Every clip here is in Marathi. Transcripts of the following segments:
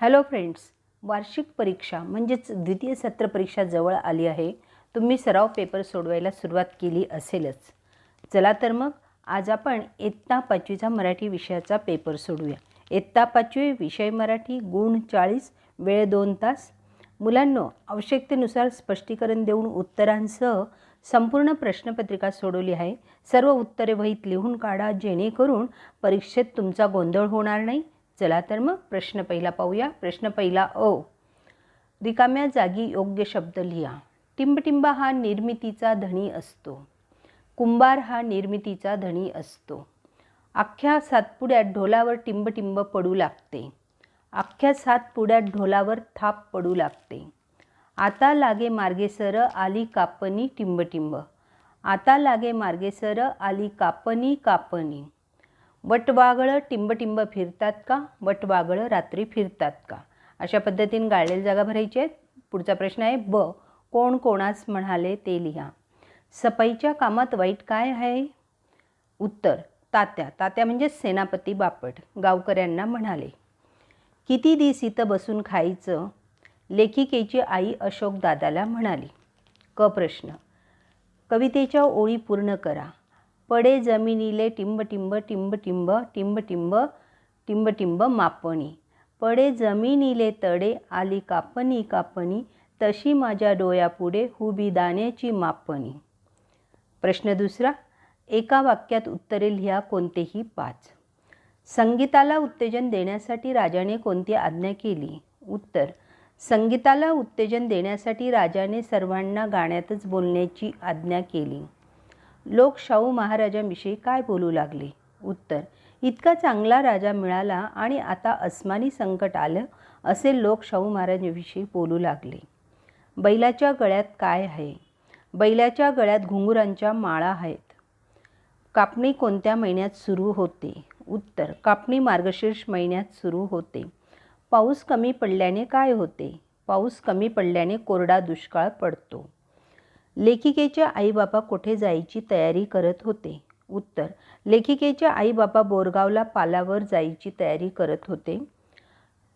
हॅलो फ्रेंड्स वार्षिक परीक्षा म्हणजेच द्वितीय सत्र परीक्षा जवळ आली आहे. तुम्ही सराव पेपर सोडवायला सुरुवात केली असेलच. चला तर मग आज आपण इयत्ता पाचवीचा मराठी विषयाचा पेपर सोडूया. इयत्ता पाचवी विषय मराठी गुण चाळीस वेळ दोन तास. मुलांनो आवश्यकतेनुसार स्पष्टीकरण देऊन उत्तरांसह संपूर्ण प्रश्नपत्रिका सोडवली आहे. सर्व उत्तरे वहीत लिहून काढा जेणेकरून परीक्षेत तुमचा गोंधळ होणार नाही. चला तर मग प्रश्न पहिला पाहूया. प्रश्न पहिला अ रिकाम्या जागी योग्य शब्द लिहा. टिंबटिंबा हा निर्मितीचा धणी असतो. कुंभार हा निर्मितीचा धणी असतो. अख्ख्या सातपुड्यात ढोलावर टिंबटिंब पडू लागते. अख्ख्या सातपुड्यात ढोलावर थाप पडू लागते. आता लागे मार्गेसर आली कापणी टिंबटिंब. आता लागे मार्गेसर आली कापणी कापणी. वटवागळं टिंबटिंब फिरतात का? वटवागळं रात्री फिरतात का? अशा पद्धतीने गाळलेल्या जागा भरायची आहेत. पुढचा प्रश्न आहे ब कोण कोणास म्हणाले ते लिहा. सफाईच्या कामात वाईट काय आहे? उत्तर तात्या. तात्या म्हणजे सेनापती बापट गावकऱ्यांना म्हणाले. किती दिस इथं बसून खायचं? लेखिकेची आई अशोक दादाला म्हणाली. क प्रश्न कवितेच्या ओळी पूर्ण करा. पडे जमिनीले टिंबटिंब टिंबटिंब टिंबटिंब टिंबटिंब मापणी. पडे जमिनीले तडे आली कापणी कापणी तशी माझ्या डोळ्यापुढे हुबी दाण्याची मापणी. प्रश्न दुसरा एका वाक्यात उत्तरे लिहा कोणतेही पाच. संगीताला उत्तेजन देण्यासाठी राजाने कोणती आज्ञा केली? उत्तर संगीताला उत्तेजन देण्यासाठी राजाने सर्वांना गाण्यातच बोलण्याची आज्ञा केली. लोक शाहू महाराजांविषयी काय बोलू लागले? उत्तर इतका चांगला राजा मिळाला आणि आता अस्मानी संकट आलं असे लोक शाहू महाराजांविषयी बोलू लागले. बैलाच्या गळ्यात काय आहे? बैलाच्या गळ्यात घुंगुरांच्या माळा आहेत. कापणी कोणत्या महिन्यात सुरू होते? उत्तर कापणी मार्गशीर्ष महिन्यात सुरू होते. पाऊस कमी पडल्याने काय होते? पाऊस कमी पडल्याने कोरडा दुष्काळ पडतो. लेखिकेचे आईबाबा कुठे जायची तयारी करत होते? उत्तर लेखिकेचे आईबाबा बोरगावला पालावर जायची तयारी करत होते.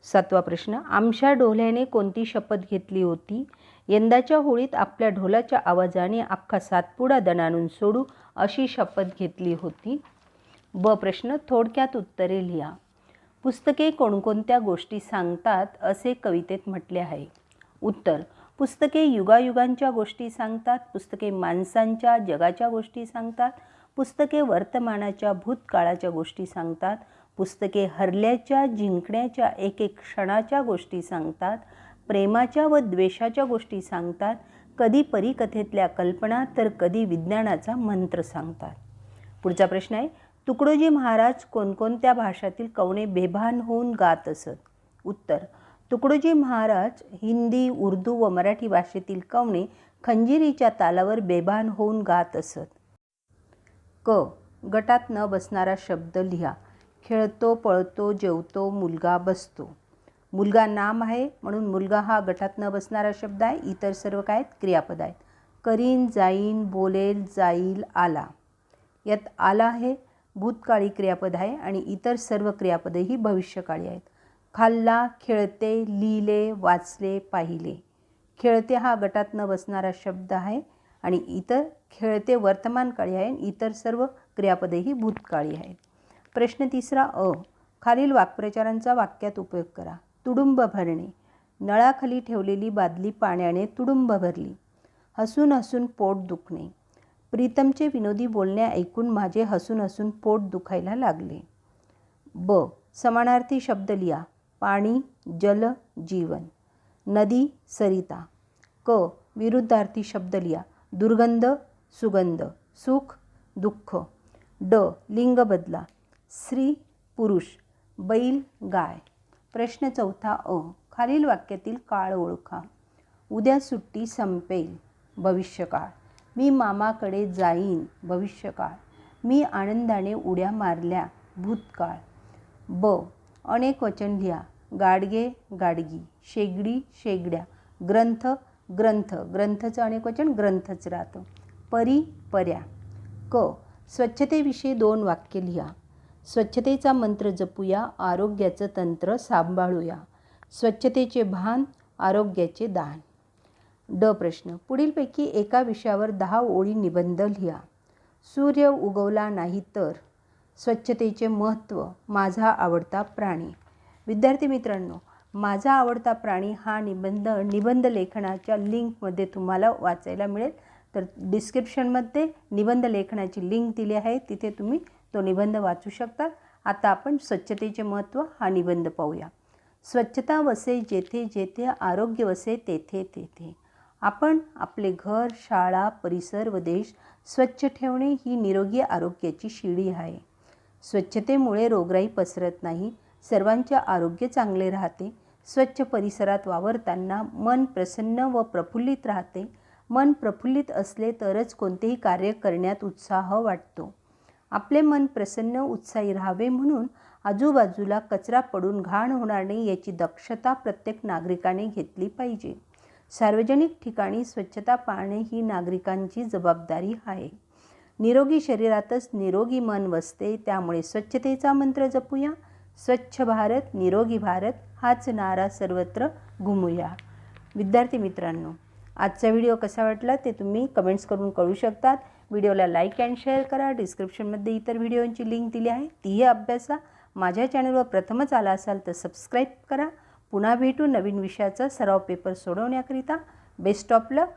सातवा प्रश्न आमच्या ढोल्याने कोणती शपथ घेतली होती? यंदाच्या होळीत आपल्या ढोलाच्या आवाजाने अख्खा सातपुडा दणानून सोडू अशी शपथ घेतली होती. ब प्रश्न थोडक्यात उत्तरे लिहा. पुस्तके कोणकोणत्या गोष्टी सांगतात असे कवितेत म्हटले आहे. उत्तर पुस्तके युगायुगांच्या गोष्टी सांगतात पुस्तके माणसांच्या जगाच्या गोष्टी सांगतात पुस्तके वर्तमानाच्या भूतकाळाच्या गोष्टी सांगतात पुस्तके हरल्याच्या जिंकण्याच्या एक एक क्षणाच्या गोष्टी सांगतात प्रेमाच्या व द्वेषाच्या गोष्टी सांगतात कधी परिकथेतल्या कल्पना तर कधी विज्ञानाचा मंत्र सांगतात. पुढचा प्रश्न आहे तुकडोजी महाराज कोणकोणत्या भाषातील कवणे बेभान होऊन गात असत? उत्तर तुकडोजी महाराज हिंदी उर्दू व मराठी भाषेतील कवणे खंजिरीच्या तालावर बेभान होऊन गात असत. क. गटात न बसणारा शब्द लिहा. खेळतो पळतो जेवतो मुलगा बसतो. मुलगा नाम आहे म्हणून मुलगा हा गटात न बसणारा शब्द आहे. इतर सर्व काय आहेत? क्रियापद आहेत. करीन जाईन बोलेल जाईल आला. यात आला हे भूतकाळी क्रियापद आहे आणि इतर सर्व क्रियापदही भविष्यकाळी आहेत. खाल्ला खेळते लिहिले वाचले पाहिले. खेळते हा गटात न बसणारा शब्द आहे आणि इतर खेळते वर्तमानकाळी आहे इतर सर्व क्रियापदेही भूतकाळी आहेत. प्रश्न तिसरा अ. खालील वाक्प्रचारांचा वाक्यात उपयोग करा. तुडुंब भरणे. नळाखाली ठेवलेली बादली पाण्याने तुडुंब भरली. हसून हसून पोट दुखणे. प्रीतमचे विनोदी बोलणे ऐकून माझे हसून हसून पोट दुखायला लागले. ब. समानार्थी शब्द लिहा. पाणी जल जीवन. नदी सरिता. क विरुद्धार्थी शब्द लिहा. दुर्गंध सुगंध. सुख दुःख. ड लिंग बदला. स्त्री पुरुष. बैल गाय. प्रश्न चौथा अ खालील वाक्यातील काळ ओळखा. उद्या सुट्टी संपेल. भविष्यकाळ. मी मामाकडे जाईन. भविष्यकाळ. मी आनंदाने उड्या मारल्या. भूतकाळ. ब अनेक वचन लिहा. गाडगे गाडगी शेगडी शेगड्या ग्रंथ ग्रंथ ग्रंथचं अनेक वचन ग्रंथच राहतं परी पर्या. क. स्वच्छतेविषयी दोन वाक्य लिहा. स्वच्छतेचा मंत्र जपूया आरोग्याचं तंत्र सांभाळूया. स्वच्छतेचे भान आरोग्याचे दान. ड. प्रश्न. पुढीलपैकी एका विषयावर दहा ओळी निबंध लिहा. सूर्य उगवला नाही तर. स्वच्छतेचे महत्त्व माझा आवडता प्राणी. विद्यार्थी मित्रांनो माझा आवडता प्राणी हा निबंध निबंध लेखनाच्या लिंकमध्ये तुम्हाला वाचायला मिळेल. तर डिस्क्रिप्शनमध्ये निबंध लेखनाची लिंक दिली आहे तिथे तुम्ही तो निबंध वाचू शकता. आता आपण स्वच्छतेचे महत्त्व हा निबंध पाहूया. स्वच्छता वसे जेथे जेथे आरोग्य वसे तेथे तेथे. आपण आपले घर शाळा परिसर व देश स्वच्छ ठेवणे ही निरोगी आरोग्याची शिडी आहे. स्वच्छतेमुळे रोगराई पसरत नाही सर्वांचे आरोग्य चांगले राहते. स्वच्छ परिसरात वावरताना मन प्रसन्न व प्रफुल्लित राहते. मन प्रफुल्लित असले तरच कोणतेही कार्य करण्यात उत्साह वाटतो. आपले मन प्रसन्न उत्साही राहावे म्हणून आजूबाजूला कचरा पडून घाण होणार नाही याची दक्षता प्रत्येक नागरिकाने घेतली पाहिजे. सार्वजनिक ठिकाणी स्वच्छता पाळणे ही नागरिकांची जबाबदारी आहे. निरोगी शरीरातच निरोगी मन वसते त्यामुळे स्वच्छतेचा मंत्र जपूया. स्वच्छ भारत निरोगी भारत हाच नारा सर्वत्र घुमूया. विद्यार्थी मित्रांनो आजचा व्हिडिओ कसा वाटला ते तुम्ही कमेंट्स करून कळू शकतात. व्हिडिओला लाईक अँड शेअर करा. डिस्क्रिप्शनमध्ये इतर व्हिडिओंची लिंक दिली आहे तीही अभ्यासा. माझ्या चॅनलवर प्रथमच आला असाल तर सबस्क्राईब करा. पुन्हा भेटू नवीन विषयाचा सराव पेपर सोडवण्याकरिता. Best of luck